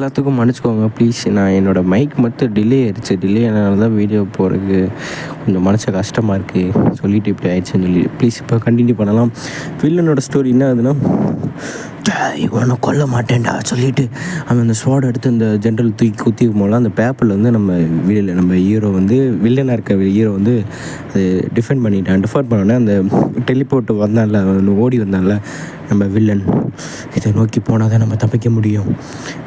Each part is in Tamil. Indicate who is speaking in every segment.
Speaker 1: எல்லாத்துக்கும் மன்னிச்சுக்கோங்க ப்ளீஸ் நான் என்னோடய மைக் மட்டும் டிலே ஆயிடுச்சு. டிலே ஆனால் தான் வீடியோ போகிறதுக்கு கொஞ்சம் மனசு கஷ்டமாக இருக்குது சொல்லிட்டு இப்படி ஆயிடுச்சுன்னு சொல்லி ப்ளீஸ் இப்போ கண்டினியூ பண்ணலாம். வில்லனோட ஸ்டோரி என்ன ஆகுதுன்னா இவனை கொல்ல மாட்டேன்டா சொல்லிட்டு அவன் அந்த ஸ்வாட் எடுத்து அந்த ஜென்ரல் தூக்கி குத்தி போல அந்த பேப்பரில் வந்து நம்ம வில்ல நம்ம ஹீரோ வந்து வில்லனாக இருக்க ஹீரோ வந்து அது டிஃபெண்ட் பண்ணிட்டான். டிஃபெண்ட் பண்ணோன்னே அந்த டெலிபோர்ட் வந்தான்ல அவன் ஓடி வந்தான்ல நம்ம வில்லன் இதை நோக்கி போனால் தான் நம்ம தப்பிக்க முடியும்.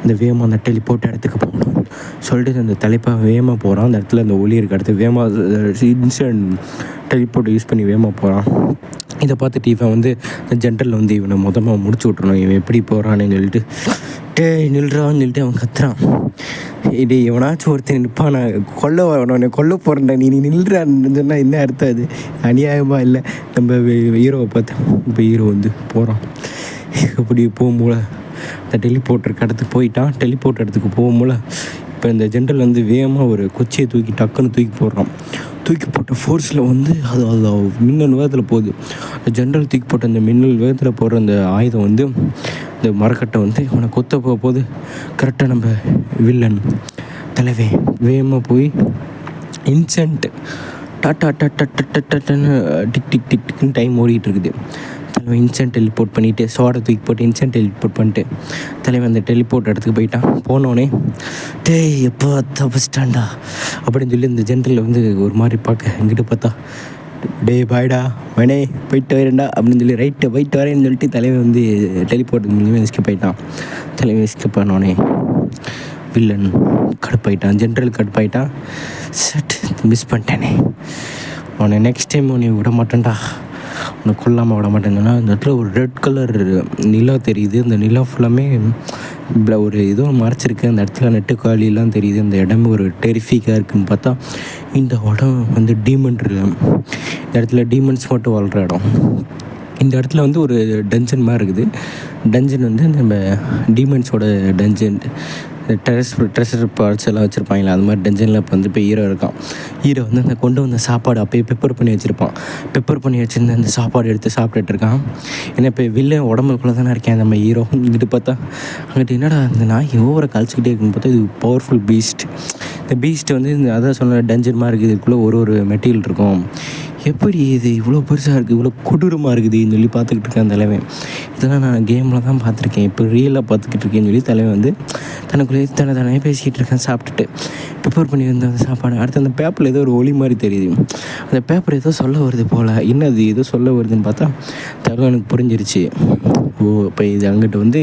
Speaker 1: இந்த வேகமாக அந்த டெலிபோர்ட் இடத்துக்கு போகணும். சொல்லிட்டு அந்த தலைப்பாக வேகமாக போகிறான் அந்த இடத்துல அந்த ஒளி இருக்க இடத்துல வேகமாக இன்ஸ்டன்ட் டெலிபோர்ட் யூஸ் பண்ணி வேகமாக போகிறான் இதை பார்த்துட்டு இவன் வந்து ஜென்ரலில் வந்து இவனை மொத்தமாக முடிச்சு விட்றணும் இவன் எப்படி போகிறான்னு சொல்லிட்டு டே நில்றான்னு சொல்லிட்டு அவன் கத்துறான். இது எவனாச்சும் ஒருத்தன் நிற்பான் நான் கொல்ல வரணும். கொல்ல போகிறேன்டா நீ நீ நில்றான்னு சொன்னால் என்ன அர்த்தம் அது? அநியாயமாக இல்லை. நம்ம ஹீரோவை பார்த்தேன் இப்போ ஹீரோ வந்து போகிறான் இப்படி போகும்போல இந்த டெலிபோர்ட் இருக்க இடத்துக்கு போயிட்டான். டெலிபோர்ட் இடத்துக்கு போகும்போல இப்போ இந்த ஜென்ரல் வந்து வேகமாக ஒரு கொச்சியை தூக்கி டக்குன்னு தூக்கி போடுறான் தூக்கி போட்ட ஃபோர்ஸில் வந்து அது அது மின்னல் வேகத்தில் போகுது ஜென்ரல் தூக்கி போட்ட அந்த மின்னல் வேகத்தில் போடுற அந்த ஆயுதம் வந்து இந்த மரக்கட்டை வந்து இவனை கொத்த போக போது கரெக்டாக நம்ம வில்லன் தலைவே வேகமாக போய் இன்சென்ட் டாட்டா டட்டா டட்டன்னு டிக் டிக் டிக் டிக்னு டைம் ஓடிக்கிட்டு இருக்குது தலைவன் இன்சென்ட் டெலிபோர்ட் பண்ணிவிட்டு சோடை தூக்கி போட்டு இன்சென்ட் டெலிபோர்ட் பண்ணிட்டு தலைவன் அந்த டெலிபோர்ட் இடத்துக்கு போயிட்டான். போனோடனே டேய் எப்போ தப்பிச்சிட்டான்டா அப்படின்னு சொல்லி இந்த ஜென்ரலில் வந்து ஒரு மாதிரி பார்க்க எங்கிட்ட பார்த்தா டேய் பாய்டா மனே போயிட்டு வரேன்டா அப்படின்னு சொல்லி ரைட்டு போயிட்டு வரேன்னு சொல்லிட்டு தலைவன் வந்து டெலிபோர்ட் மூலியமாக எஸ்கேப் ஆகிட்டான் தலைவன் எஸ்கேப் ஆனோடனே வில்லன் கடுப்பாயிட்டான் ஜென்ரல் கடுப்பாயிட்டான். சட் மிஸ் பண்ணிட்டேனே. உன்னை நெக்ஸ்ட் டைம் உன்னை விட மாட்டேன்டா. கொல்லாமல் விட மாட்டேங்கன்னா அந்த இடத்துல ஒரு ரெட் கலர் நிலா தெரியுது. அந்த நிலா ஃபுல்லாமே ஒரு ஏதோ மறைச்சிருக்கு. அந்த இடத்துல நெட்டுக்காலிலாம் தெரியுது. அந்த இடம் ஒரு டெரிஃபிக்காக இருக்குன்னு பார்த்தா இந்த இடம் வந்து டீமன் இந்த இடத்துல டீமன்ஸ் மட்டும் வாழ்கிற இடம். இந்த இடத்துல வந்து ஒரு டஞ்சன் மாதிரி இருக்குது. டஞ்சன் வந்து நம்ம டீமன்ஸோட டஞ்சன் ட்ரெஸ் ட்ரெஷர் பார்ட்ஸ் எல்லாம் வச்சுருப்பாங்களே அது மாதிரி டஞ்சனில் இப்போ வந்து இப்போ ஹீரோ இருக்கான். ஹீரோ வந்து அந்த கொண்டு வந்த சாப்பாடு அப்போயே பெப்பர் பண்ணி வச்சுருப்பான். பெப்பர் பண்ணி வச்சுருந்த அந்த சாப்பாடு எடுத்து சாப்பிட்டுட்டு இருக்கான். ஏன்னா இப்போ வில்ல உடம்புக்குள்ளே தானே இருக்கேன் நம்ம ஹீரோ இங்கிட்டு பார்த்தா. அங்கிட்டு என்னடா அந்த நாய் ஓவரை கழிச்சிக்கிட்டே இருக்குன்னு பார்த்தா இது பவர்ஃபுல் பீஸ்ட் இந்த பீஸ்ட் வந்து இந்த அதான் சொன்ன டஞ்சன் மாதிரி இருக்குது இதுக்குள்ளே ஒரு ஒரு மெட்டீரியல் இருக்கும். எப்படி இது இவ்வளோ பெருசாக இருக்குது இவ்வளோ கொடூரமாக இருக்குதுன்னு சொல்லி பார்த்துக்கிட்டு இருக்கேன் தலைவன். இதெல்லாம் நான் கேமில் தான் பார்த்துருக்கேன். இப்போ ரியலாக பார்த்துக்கிட்டு இருக்கேன்னு சொல்லி தலைவன் வந்து தனக்குள்ளே தன்னை தானே பேசிக்கிட்டு இருக்கேன் சாப்பிட்டுட்டு. ப்ரிப்பேர் பண்ணி வந்த அந்த சாப்பாடு. அடுத்து அந்த பேப்பரில் ஏதோ ஒரு ஒளி மாதிரி தெரியுது. அந்த பேப்பர் ஏதோ சொல்ல வருது போல். என்னது ஏதோ சொல்ல வருதுன்னு பார்த்தா தலைவன் எனக்கு புரிஞ்சிருச்சு. ஓ இப்போ இது அங்கிட்ட வந்து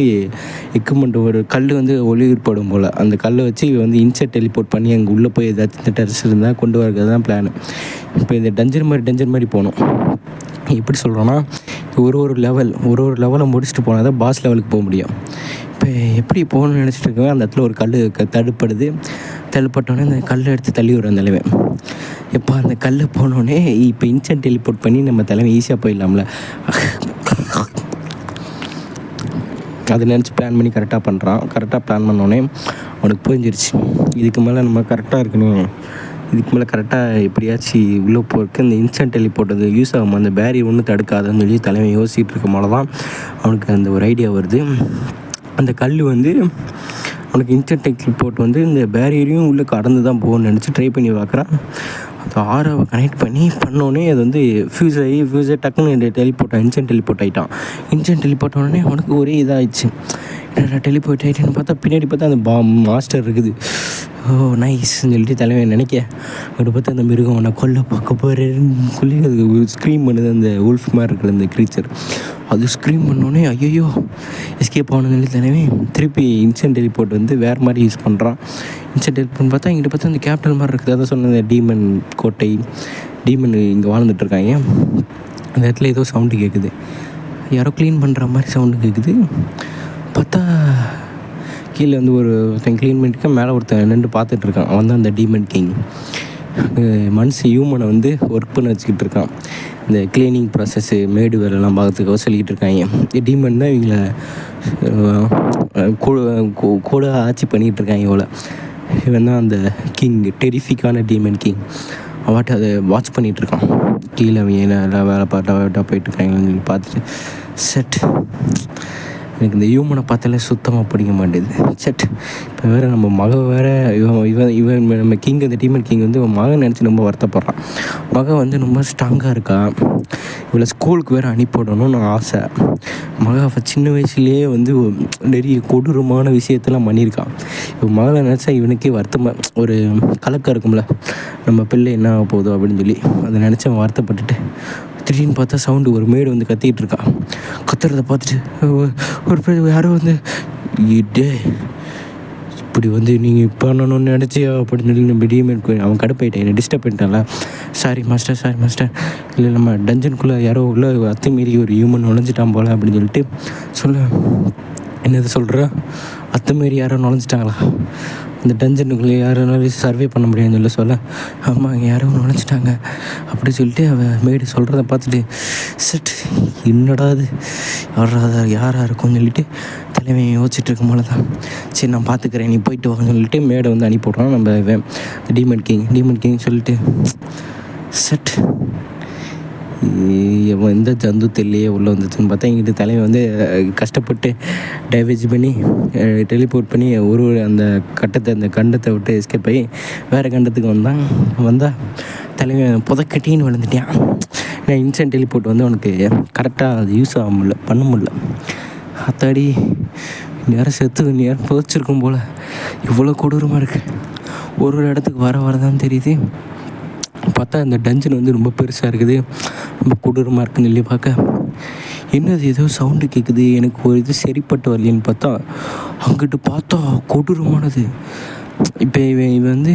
Speaker 1: எக்குமெண்ட் ஒரு கல் வந்து ஒளி ஏற்படும் போல். அந்த கல்லை வச்சு இவன் வந்து இன்செட் டெலிபோர்ட் பண்ணி அங்கே உள்ளே போய் ஏதாச்சும் டெரஸ் இருந்தால் கொண்டு வரது தான் பிளான் இப்போ இந்த டஞ்சர் மாதிரி டென்ஷன் மாதிரி போகணும். எப்படி சொல்கிறோன்னா ஒரு ஒரு லெவல் ஒரு ஒரு லெவலை முடிச்சுட்டு போனால் தான் பாஸ் லெவலுக்கு போக முடியும். இப்போ எப்படி போகணும்னு நினச்சிட்டு இருக்கேன் அந்த இடத்துல ஒரு கல் க- தடுப்படுது. தள்ளுப்பட்டோன்னே அந்த கல்லை எடுத்து தள்ளி விடுற தலைவன் இப்போ அந்த கல்லை போனோடனே இப்போ இன்சென்ட் டெலிபோர்ட் பண்ணி நம்ம தலைமை ஈஸியாக போயிடலாம்ல. அதை நினச்சி பிளான் பண்ணி கரெக்டாக பண்ணுறான் கரெக்டாக பிளான் பண்ணோடனே அவனுக்கு புரிஞ்சிருச்சு. இதுக்கு மேலே நம்ம கரெக்டாக இருக்கணும். இதுக்கு மேலே கரெக்டாக எப்படியாச்சும் உள்ளே போகிறதுக்கு இந்த இன்ஸ்டன்ட் டெலிபோர்ட் யூஸ் ஆகும் அந்த பேரி ஒன்றும் தடுக்காதுன்னு சொல்லி தலைவன் யோசிச்சுட்டு இருக்கும் போல தான் அவனுக்கு அந்த ஒரு ஐடியா வருது. அந்த கல் வந்து அவனுக்கு இன்ஸ்டன்ட் டெலிபோர்ட் வந்து இந்த பேரியரையும் உள்ளே கடந்து தான் போகணும்னு நினச்சி ட்ரை பண்ணி பார்க்குறான் அந்த ஆறாவை கனெக்ட் பண்ணி பண்ணோடனே அது வந்து ஃபியூஸ் ஆகி ஃபியூஸ் ஆகி டக்குன்னு டெலிபோர்ட் இன்ஸ்டன்ட் டெலிபோர்ட் ஆகிட்டான் இன்ஸ்டன்ட் டெலிபோர்ட் உடனே அவனுக்கு ஒரே இதாகிடுச்சு டெலிபோர்ட் ஆகிட்டேன்னு பார்த்தா பின்னாடி பார்த்தா அந்த பா மாஸ்டர் இருக்குது. ஓ நைஸ்ன்னு சொல்லிட்டு தலைவன் நினைக்க. அங்கிட்ட பார்த்து அந்த மிருகம் நான் கொல்ல பார்க்க போகிறேன்னு சொல்லி அது ஸ்க்ரீம் பண்ணுது அந்த உல்ஃப் மாதிரி இருக்கிற அந்த க்ரீச்சர் அது ஸ்க்ரீம் பண்ணோடனே ஐயோ எஸ்கேப் ஆகணும்னு சொல்லி தலைவன் திருப்பி இன்சென்ட் டெலிபோர்ட் வந்து வேறு மாதிரி யூஸ் பண்ணுறான் இன்சென்ட் டெலிபோர்ட் பார்த்தா இங்கிட்ட பார்த்தா அந்த கேபிட்டல் மாதிரி இருக்குது. அதான் சொன்ன டீமன் கோட்டை. டீமன் இங்கே வாழ்ந்துட்டு இருக்காங்க. அந்த இடத்துல ஏதோ சவுண்டு கேட்குது யாரோ க்ளீன் பண்ணுற மாதிரி சவுண்டு கேட்குது பார்த்தா கீழே வந்து ஒரு ஒருத்தன் க்ளீன் பண்ணிட்டு மேலே ஒருத்தன் நின்று பார்த்துட்டு இருக்கான். அவன் தான் அந்த டீமன் கிங் மனுஷன் ஹியூமனை வந்து ஒர்க் பண்ண வச்சுக்கிட்டு இருக்கான். இந்த க்ளீனிங் ப்ராசஸ்ஸு மேடு வேலைலாம் பார்க்கறதுக்காக சொல்லிக்கிட்டு இருக்காங்க. டீமன் தான் இவங்கள கூட கூ- கூட ஆட்சி பண்ணிகிட்டு இருக்காங்க இவளை. இவன் தான் அந்த கிங் டெரிஃபிக்கான டீமன் கிங் அவாட்ட அதை வாட்ச் பண்ணிகிட்டு இருக்கான். கீழே அவங்க என்ன எல்லாம் வேலை பார்த்தா போயிட்டு இருக்காங்கன்னு சொல்லி பார்த்துட்டு செட் எனக்கு இந்த ஹியூமனை பார்த்தாலே சுத்தமாக பிடிக்க மாட்டேது. சட் இப்போ வேறு நம்ம மக வேறு இவன் இவன் இவன் நம்ம கிங் இந்த டீமன் கிங் வந்து இவன் மகன் நினச்சி ரொம்ப வருத்தப்படுறான். மகன் வந்து ரொம்ப ஸ்ட்ராங்காக இருக்கா இவளை ஸ்கூலுக்கு வேறு அனுப்பிவிடணும்னு ஆசை. மக சின்ன வயசுலேயே வந்து நிறைய கொடூரமான விஷயத்தெல்லாம் பண்ணியிருக்கான். இவன் மகளை நினச்சா இவனுக்கே வருத்தமாக ஒரு கலக்கம் இருக்கும்ல. நம்ம பிள்ளை என்ன ஆக போகுதோ அப்படின்னு சொல்லி அதை நினச்சவன் வருத்தப்பட்டுட்டு திடீர்னு பார்த்தா சவுண்டு ஒரு மேடு வந்து கத்திக்கிட்டு இருக்கான் கத்துறத பார்த்துட்டு ஒரு பேர் யாரோ வந்து டே இப்படி வந்து நீங்கள் பண்ணணும்னு நினச்சியா? அப்படின்னு சொல்லி நம்ம டிஎம்என் அவன் கடுப்பாயிட்டேன். என்னை டிஸ்டர்ப் பண்ணிட்டான்ல. சாரி மாஸ்டர் சாரி மாஸ்டர் இல்லை நம்ம டஞ்சனுக்குள்ளே யாரோ உள்ள அத்துமீறி ஒரு ஹியூமன் நுழைஞ்சிட்டான் போல அப்படின்னு சொல்லிட்டு சொல்ல. என்னது சொல்கிற அத்துமீறி யாரோ நுழைஞ்சிட்டாங்களா? இந்த டஞ்சனுக்குள்ளே யாருனாலும் சர்வே பண்ண முடியாதுன்னு சொல்ல சொல்ல ஆமாம் இங்கே யாரோ நுழைஞ்சிட்டாங்க. அப்படி சொல்லிட்டு அவன் மேடு சொல்கிறத பார்த்துட்டு சட் என்னடா அது யாரா யாராக இருக்கும்னு சொல்லிட்டு தலைவன் யோசிச்சுட்டு இருக்கும் போல தான். சரி நான் பார்த்துக்கிறேன் நீ போயிட்டு வாங்கன்னு சொல்லிட்டு மேடை வந்து அனுப்பி விட்றான் நம்ம இவன் டீமன் கிங் டீமன் கிங் சொல்லிட்டு செட் எந்த ஜந்து தெல்லையே உள்ளே வந்துச்சுன்னு பார்த்தா எங்கிட்ட தலைவன் வந்து கஷ்டப்பட்டு டைவேஜ் பண்ணி டெலிபோர்ட் பண்ணி ஒரு ஒரு அந்த கட்டத்தை அந்த கண்டத்தை விட்டு எஸ்கேப் ஆகி வேறு கண்டத்துக்கு வந்தான். வந்தால் தலைவன் புதக்கட்டின்னு விழுந்துட்டான். ஏன்னா இன்ஸ்டன்ட் டெலிபோர்ட் வந்து அவனுக்கு கரெக்டாக அது யூஸ் ஆக முடியல பண்ண முடில அத்தாடி நேரம் செத்து நேரம் புதைச்சிருக்கும் போல் இவ்வளோ கொடூரமாக இருக்குது ஒரு ஒரு இடத்துக்கு வர வர தான் தெரியுது. பார்த்தா இந்த டஞ்சன் வந்து ரொம்ப பெருசாக இருக்குது. ரொம்ப கொடூரமாக இருக்குன்னு சொல்லி பார்க்க. என்னது ஏதோ சவுண்டு கேட்குது எனக்கு ஒரு இது சரிப்பட்டு வரலன்னு பார்த்தா அங்கிட்டு பார்த்தா கொடூரமானது. இப்போ இவன் இவன் வந்து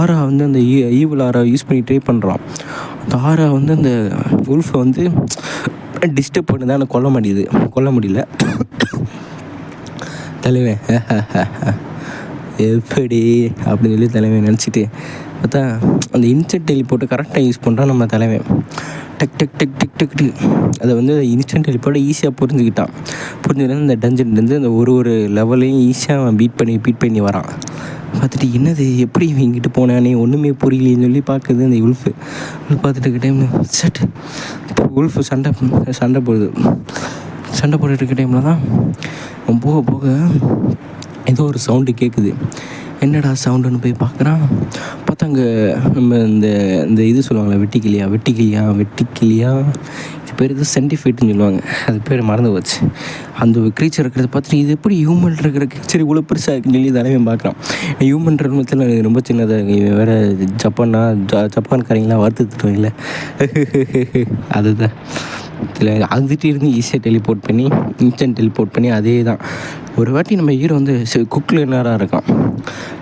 Speaker 1: ஆரா வந்து அந்த ஈவல் ஆரா யூஸ் பண்ணி ட்ரை பண்ணுறான் அந்த ஆரா வந்து அந்த உல்ஃபை வந்து டிஸ்டர்ப் பண்ணி தான் கொல்ல முடியுது கொல்ல முடியல. தலைவன் எப்படி? அப்படின்னு சொல்லி தலைவன் நினச்சிட்டு பார்த்தா அந்த இன்செட் டெலி போட்டு கரெக்டாக யூஸ் பண்ணுறான் நம்ம தலைவன். டக் டக் டக் டக் டக் டக். அதை வந்து இன்ஸ்டன்ட் டெலிபோர்ட்டை ஈஸியாக புரிஞ்சுக்கிட்டான். புரிஞ்சுக்கிட்டு அந்த டஞ்சன்லேருந்து அந்த ஒரு ஒரு லெவலையும் ஈஸியாக அவன் பீட் பண்ணி பீட் பண்ணி வரான். பார்த்துட்டு என்னது எப்படி இவன் இங்கிட்டு போனானே? ஒன்றுமே புரியலையேன்னு சொல்லி பார்க்குது அந்த உல்ஃபு உல்ஃப் பார்த்துட்டு இருக்க டைம் சட். உல்ஃபு சண்டை சண்டை போடுது. சண்டை போட்டுட்டு இருக்க டைமில் தான் அவன் போக போக ஏதோ ஒரு சவுண்டு கேட்குது என்னடா சவுண்டுன்னு போய் பார்க்குறான். அங்கே நம்ம இந்த இந்த இது சொல்லுவாங்களே வெட்டிக்கிளியா வெட்டிக்கிளியா வெட்டிக்கிளியா? இது பேர் இது சென்டிஃபைட்டுன்னு சொல்லுவாங்க. அது பேர் மறந்து போச்சு. அந்த க்ரீச்சர் இருக்கிறத பார்த்துட்டு இது எப்படி ஹியூமன் இருக்கிற க்ரீச்சர் இவ்வளோ பெருசாக இருக்குன்னு சொல்லி தலைவன் பார்க்குறான். ஹியூமன் ரூமத்தில் ரொம்ப சின்னதாக இருக்கு. இவன் வேறு ஜப்பானா ஜ ஜப்பான்காரங்களாம் வறுத்து திட்டுவாங்கல்ல அதுதான். இதில் அங்கிட்டு இருந்து ஈஸியாக டெலிபோர்ட் பண்ணி இன்ஸ்டன்ட் டெலிபோர்ட் பண்ணி அதே தான் ஒரு வாட்டி நம்ம ஹீரோ வந்து குக் லேனராக இருக்கான்.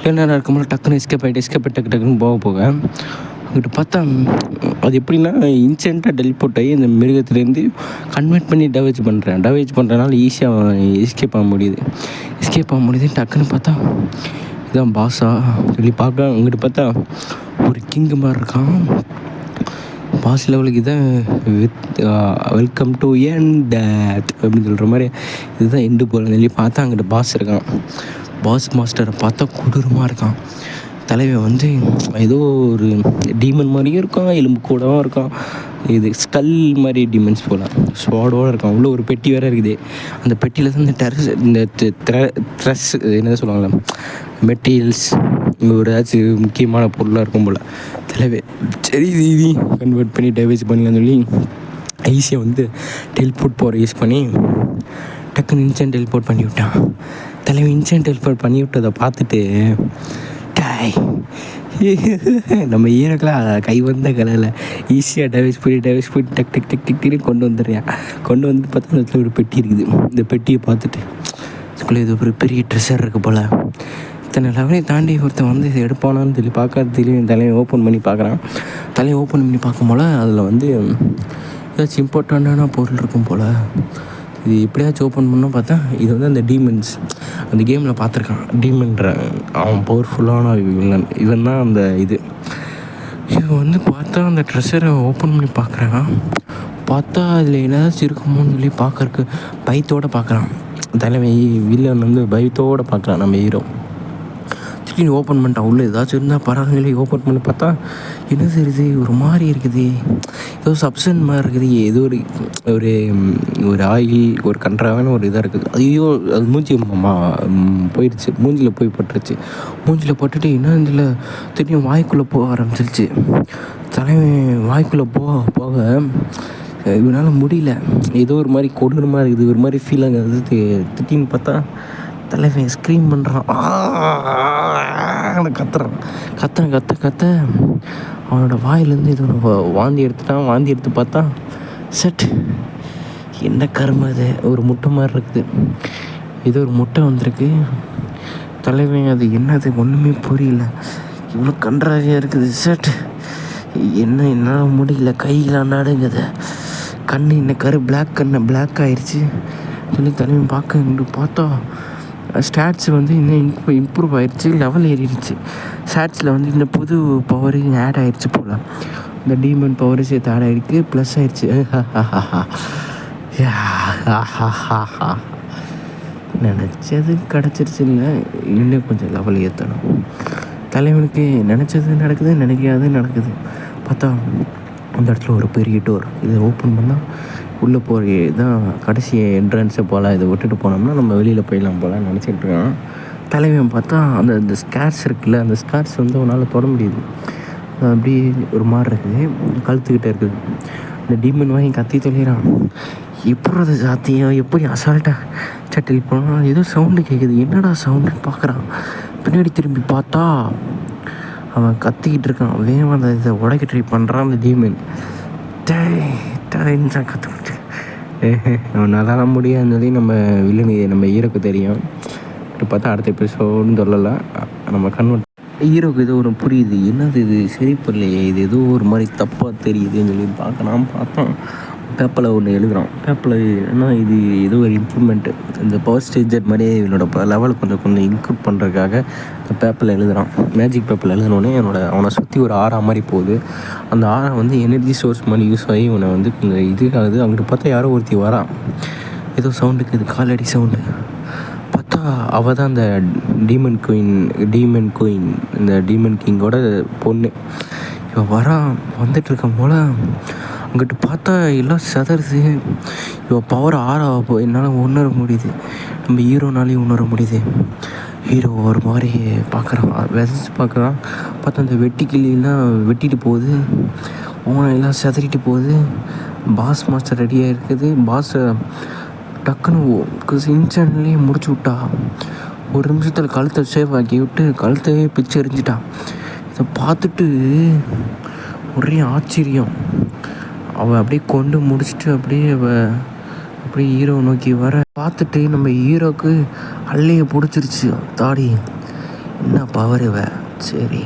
Speaker 1: லேனராக இருக்கும்போது டக்குன்னு எஸ்கேப் ஆகிட்டு எஸ்கேப் டக்கு டக்குன்னு போக போக அங்கிட்டு பார்த்தா அது எப்படின்னா இன்ஸ்டண்ட்டாக டெலிபோர்ட் ஆகி அந்த மிருகத்துலேருந்து கன்வெர்ட் பண்ணி டவேஜ் பண்ணுறேன் டவேஜ் பண்ணுறனால ஈஸியாக எஸ்கேப் ஆக முடியுது. எஸ்கேப் ஆக முடியுது டக்குன்னு பார்த்தா இதான் பாஸா சொல்லி பார்க்க அங்கிட்டு பார்த்தா ஒரு கிங்கு மாதிரி இருக்கான். பாஸ் லெவலுக்கு இதான் வித் வெல்கம் டு என் டேட் அப்படின்னு சொல்கிற மாதிரி இதுதான் எண்டு போகிறேன்னு சொல்லி பார்த்தா அங்கிட்ட பாஸ் இருக்கான். பாஸ் மாஸ்டரை பார்த்தா கொடூரமாக இருக்கான். தலைவன் வந்து ஏதோ ஒரு டீமன் மாதிரியும் இருக்கான் எலும்பு கூடவும் இருக்கான். இது ஸ்கல் மாதிரி டீமன்ஸ் போல். ஸ்வாடோடு இருக்கான். அவ்வளோ ஒரு பெட்டி வேறு இருக்குது. அந்த பெட்டியில் தான் இந்த டெரஸ் இந்த ட்ரெஸ் என்ன சொல்லுவாங்களே மெட்டீரியல்ஸ் ஒரு ஏதாச்சும் முக்கியமான பொருளாக இருக்கும் போல். தலைவே சரி இது கன்வெர்ட் பண்ணி டைவர்ஸ் பண்ணலாம்னு சொல்லி ஈஸியாக வந்து டெல்போர்ட் போகிற யூஸ் பண்ணி டக்குன்னு இன்ஸ்டன்ட் டெல்போர்ட் பண்ணி விட்டான். தலைவி இன்ஸ்டன்ட் டெல்போர்ட் பண்ணி விட்டதை பார்த்துட்டு டாய் நம்ம ஈரோக்கெலாம் கை வந்த கலையில் ஈஸியாக டைவர்ஸ் பண்ணி டைவர்ஸ் பண்ணி டக் டக் டக் டக் டக் கொண்டு வந்துடுறியா கொண்டு வந்து பார்த்தா அந்த இடத்துல ஒரு பெட்டி இருக்குது. இந்த பெட்டியை பார்த்துட்டு இதுக்குள்ளே இது ஒரு பெரிய ட்ரெஷர் இருக்குது போல். இத்தனை லெவலையும் தாண்டி ஒருத்தன் வந்து இது எடுப்பானான்னு சொல்லி பார்க்கறதுலேயும் தலையை ஓப்பன் பண்ணி பார்க்குறான். தலையை ஓப்பன் பண்ணி பார்க்கும் போல் அதில் வந்து ஏதாச்சும் இம்பார்ட்டண்ட்டான பொருள் இருக்கும் போல். இது எப்படியாச்சும் ஓப்பன் பண்ணோம் பார்த்தா இது வந்து அந்த டீமன்ஸ் அந்த கேமில் பார்த்துருக்கான். டீமன்ற அவன் பவர்ஃபுல்லான வில்லன் இவன் தான் அந்த இது. இவன் வந்து பார்த்தா அந்த ட்ரெஸ்ஸரை ஓப்பன் பண்ணி பார்க்குறான். பார்த்தா அதில் என்னதாச்சும் இருக்குமோன்னு சொல்லி பார்க்கறக்கு பயத்தோடு பார்க்குறான். தலைமை வில்லன் வந்து பயத்தோடு பார்க்குறான். நம்ம ஹீரோ ஸ்க்ரீன் ஓப்பன் பண்ணிட்டா உள்ளே ஏதாச்சும் இருந்தால் பரவாயில்ல ஓப்பன் பண்ணி பார்த்தா என்ன தெரியுது ஒரு மாதிரி இருக்குது. ஏதோ சப்சன் மாதிரி இருக்குது. ஏதோ ஒரு ஒரு ஒரு ஆயில் ஒரு கன்றாவான ஒரு இதாக இருக்குது. ஐயோ அது மூஞ்சி மா போயிடுச்சு. மூஞ்சியில் போய் பட்டுருச்சு. மூஞ்சியில் பட்டுட்டு என்ன இதில் திரும்பியும் வாய்க்குள்ளே போக ஆரம்பிச்சிருச்சு. தலைவன் வாய்க்குள்ளே போக போக இவனால் முடியல. ஏதோ ஒரு மாதிரி கொடூரமாக இருக்குது. ஒரு மாதிரி ஃபீல் ஆகுது. தி- பார்த்தா தலைவன் ஸ்க்ரீம் பண்ணுறான் கத்துறான். கத்துறான் கத்த கத்த. அவனோட வாயிலேருந்து இது வா- வாந்தி எடுத்துட்டான். வாந்தி எடுத்து பார்த்தா செட் என்ன கருமை அது ஒரு முட்டை மாதிரி இருக்குது. இது ஒரு முட்டை வந்திருக்கு. தலைவன் அது என்னது? ஒன்றுமே புரியல. இவ்வளோ கன்றாவியாக இருக்குது. செட் என்ன என்னால் முடியல. கையெல்லாம் நடுங்குது. கண்ணு என்ன கரு பிளாக் கண்ணு பிளாக் ஆயிடுச்சு சொல்லி தலைவன் பார்க்க இங்கிட்டு பார்த்தா ஸ்டாட்ஸ் வந்து இன்னும் இம்ப் இம்ப்ரூவ் ஆயிடுச்சு லெவல் ஏறிடுச்சு. ஸ்டாட்ஸில் வந்து இந்த புது பவர் ஆட் ஆயிடுச்சு போல். இந்த டீமன் பவர் சேர்த்து ஆட் ஆகிருக்கு ப்ளஸ் ஆயிடுச்சு நினச்சது கிடச்சிருச்சு இல்லை இன்னும் கொஞ்சம் லெவல் ஏற்றணும் தலைவனுக்கு நினச்சது நடக்குது நினைக்காது நடக்குது. பார்த்தா அந்த இடத்துல ஒரு பெரிய டோர் இதை ஓப்பன் பண்ணால் உள்ளே போகிற தான் கடைசி என்ட்ரன்ஸை போல் இதை விட்டுட்டு போனோம்னா நம்ம வெளியில் போயிடலாம் போல நினச்சிட்டு இருக்கான் தலைவன் பார்த்தா அந்த இந்த ஸ்கேர்ஸ் இருக்குல்ல அந்த ஸ்கேர்ஸ் வந்து அவனால் தொட முடியுது. அப்படி அப்படியே ஒரு மாதிரி இருக்குது கழுத்துக்கிட்ட இருக்குது. இந்த டீமன் வாங்கி கத்தி தொழிறான் எப்படி அது சாத்தியம்? எப்படி அசால்ட்டாக சட்டில் போனால் ஏதோ சவுண்டு கேட்குது என்னடா சவுண்டுன்னு பார்க்குறான். பின்னாடி திரும்பி பார்த்தா அவன் கத்திக்கிட்டு இருக்கான். வேகமாக அந்த இதை உடைக்க ட்ரை பண்ணுறான் அந்த டீமன் டே டேன்னு தான் அவனால் அவனால முடியாதுன்னு சொல்லி நம்ம வில்லனி நம்ம ஹீரோக்கு தெரியும். இப்போ பார்த்தா அடுத்த எபிசோடுன்னு சொல்லலை. நம்ம கன்வெர்ட் ஹீரோக்கு ஏதோ ஒரு புரியுது. என்னது இது? சரிப்படலையே இது ஏதோ ஒரு மாதிரி தப்பாக தெரியுதுன்னு சொல்லி பார்க்கலாம் பார்த்தோம் பேப்பரில் ஒன்று எழுதுகிறோம் பேப்பரில் என்ன இது ஏதோ ஒரு இம்ப்ரூவ்மெண்ட்டு இந்த பவர் ஸ்டேஜர் மாதிரியே இவனோட லெவல் கொஞ்சம் கொஞ்சம் இன்க்ரூட் பண்ணுறதுக்காக இந்த பேப்பரில் எழுதுகிறான் மேஜிக் பேப்பரில் எழுதினோடனே என்னோட அவனை சுற்றி ஒரு ஆறா மாதிரி போகுது. அந்த ஆறா வந்து எனர்ஜி சோர்ஸ் மாதிரி யூஸ் ஆகி இவனை வந்து கொஞ்சம் இது ஆகுது அங்கிட்டு பார்த்தா யாரோ ஒருத்தி வரான் ஏதோ சவுண்டுக்கு இது காலடி சவுண்டு பார்த்தா அவள் தான் அந்த டீமன் குயின் டீமன் குயின் இந்த டீமன் கிங்கோட பொண்ணு. இவன் வரா வந்துட்டு இருக்கும் போல. அங்கிட்டு பார்த்தா எல்லாம் செதறுது. இவன் பவர் ஆறா என்னால் உணர முடியுது. நம்ம ஹீரோனாலையும் உணர முடியுது. ஹீரோ ஒரு மாதிரி பார்க்குறான் விதைச்சு பார்க்குறான் பார்த்தா அந்த வெட்டி கிளியெல்லாம் வெட்டிட்டு போகுது. ஓனாக எல்லாம் செதறிட்டு போகுது. பாஸ் மாஸ்டர் ரெடியாக இருக்குது. பாஸை டக்குன்னு இன்ஸ்டன்ட்லேயே முடிச்சு விட்டா. ஒரு நிமிஷத்தில் கழுத்தை சேவ் ஆக்கி விட்டு கழுத்தையே பிச்சு எறிஞ்சிட்டா இதை பார்த்துட்டு ஒரே ஆச்சரியம். அவள் அப்படியே கொண்டு முடிச்சுட்டு அப்படியே அவள் அப்படியே ஹீரோ நோக்கி வர. பார்த்துட்டு நம்ம ஹீரோக்கு அள்ளியை பிடிச்சிருச்சு. தாடி என்ன பவர் இவ? சரி.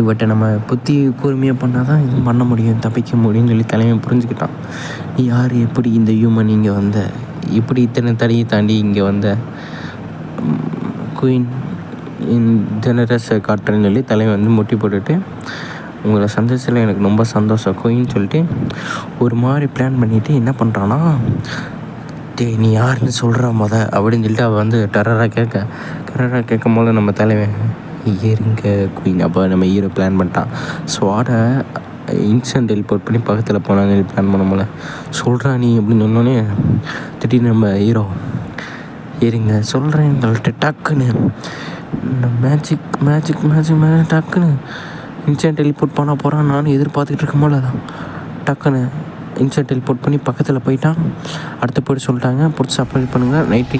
Speaker 1: இவட்ட நம்ம புத்தி கூர்மையாக பண்ணால் தான் இது பண்ண முடியும் தப்பிக்க முடியும்னு சொல்லி தலைமை புரிஞ்சுக்கிட்டான். நீ யார்? எப்படி இந்த ஹியூமன் இங்கே வந்த? இப்படி இத்தனை தடையை தாண்டி இங்கே வந்த? குயின் இன் ஜெனரஸை காட்டுறேன்னு சொல்லி தலைவன் வந்து முட்டி போட்டுட்டு உங்களை சந்திச்சதில் எனக்கு ரொம்ப சந்தோஷம். கோயின்னு சொல்லிட்டு ஒரு மாதிரி பிளான் பண்ணிவிட்டு என்ன பண்ணுறான்னா டேய் நீ யாருன்னு சொல்கிற மொத? அப்படின்னு சொல்லிட்டு அவள் வந்து டெரராக கேட்க. டெரராக கேட்கும் போது நம்ம தலைவன் ஏறுங்க குயின் அப்போ நம்ம ஹீரோ பிளான் பண்ணிட்டான். ஸோ ஸ்வாடை இன்ஸ்டன்ட் டெலிபோர்ட் பண்ணி பக்கத்தில் போனான்னு பிளான் பண்ண போல. சொல்கிறா நீ? அப்படின்னு சொன்னோன்னே திடீர்னு நம்ம ஹீரோ ஏறுங்க சொல்கிறேன் சொல்லிட்டு டக்குன்னு மேஜிக் மேஜிக் மேஜிக் மேஜிக் டக்குன்னு இன்ஸ்டன்ட் டெலிபோர்ட் பண்ண போகிறான் நானும் எதிர்பார்த்துக்கிட்டு இருக்கும் போல தான் டக்குன்னு இன்ஸ்டன்ட் டெலிபோர்ட் பண்ணி பக்கத்தில் போயிட்டான். அடுத்த போய்ட்டு சொல்லிட்டாங்க. பிடிச்சி அப்ளை பண்ணுங்கள் நைட்டு